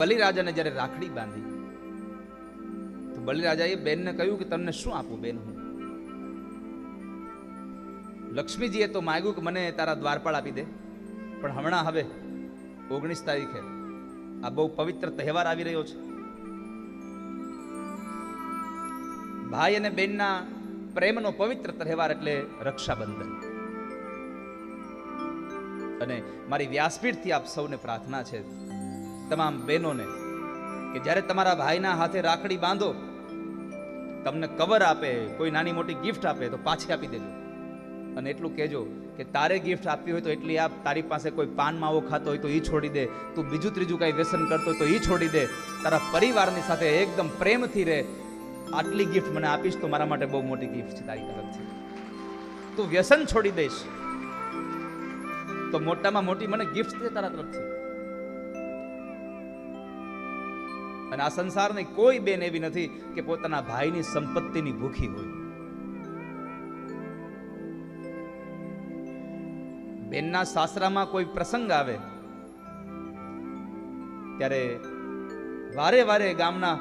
બલિરાજાને જ્યારે રાખડી બાંધી, તો બલિરાજાએ બેનને કહ્યું કે તમને શું આપું બેન હું? લક્ષ્મીજીએ તો માગ્યું કે મને તારા દ્વારપાળ આપી દે, પણ હમણાં હવે ઓગણીસ તારીખે આ બહુ પવિત્ર તહેવાર આવી રહ્યો છે. ભાઈ અને બેનના પ્રેમનો પવિત્ર તહેવાર એટલે રક્ષાબંધન. અને મારી વ્યાસપીઠથી આપ સૌને પ્રાર્થના છે તમામ બહેનોને કે જ્યારે તમારા ભાઈના હાથે રાખડી બાંધો, તમને કવર આપે, કોઈ નાની મોટી ગિફ્ટ આપે, તો પાછી આપી દેજો. અને એટલું કહેજો કે તારે ગિફ્ટ આપવી હોય તો એટલી આપ, તારી પાસે કોઈ પાન માવો ખાતો હોય તો એ છોડી દે, તું બીજું ત્રીજું કાંઈ વ્યસન કરતો હોય તો એ છોડી દે. તારા પરિવારની સાથે એકદમ પ્રેમથી રહે. આટલી ગિફ્ટ મને આપીશ તો મારા માટે બહુ મોટી ગિફ્ટ છે, તારી તરફથી. તું વ્યસન છોડી દઈશ. તો મોટામાં મોટી મને ગિફ્ટ છે તારા તરફથી. અને આ સંસારની કોઈ બેન એવી નથી કે પોતાના ભાઈની સંપત્તિની ભૂખી હોય. બેનના સાસરામાં કોઈ પ્રસંગ આવે, ત્યારે વારે વારે ગામના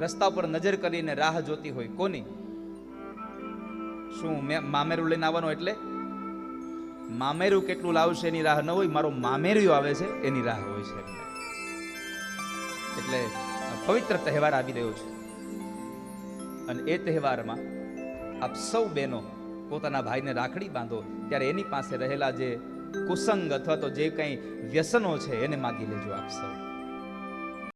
રસ્તા પર નજર કરીને રાહ જોતી હોય. કોની? શું મેં, મામેરું લઈને આવવાનું એટલે? મામેરું કેટલું લાવશે એની રાહ ન હોય? મારો મામેર્યું આવે છે, એની રાહ હોય છે. એમને. એટલે પવિત્ર તહેવાર આવી રહ્યો છે. અને એ તહેવારમાં આપ સૌ બહેનો પોતાના ભાઈને રાખડી બાંધો, ત્યારે એની પાસે રહેલા જે કુસંગ અથવા તો જે કંઈ વ્યસનો છે એને માગી લેજો આપ સૌ.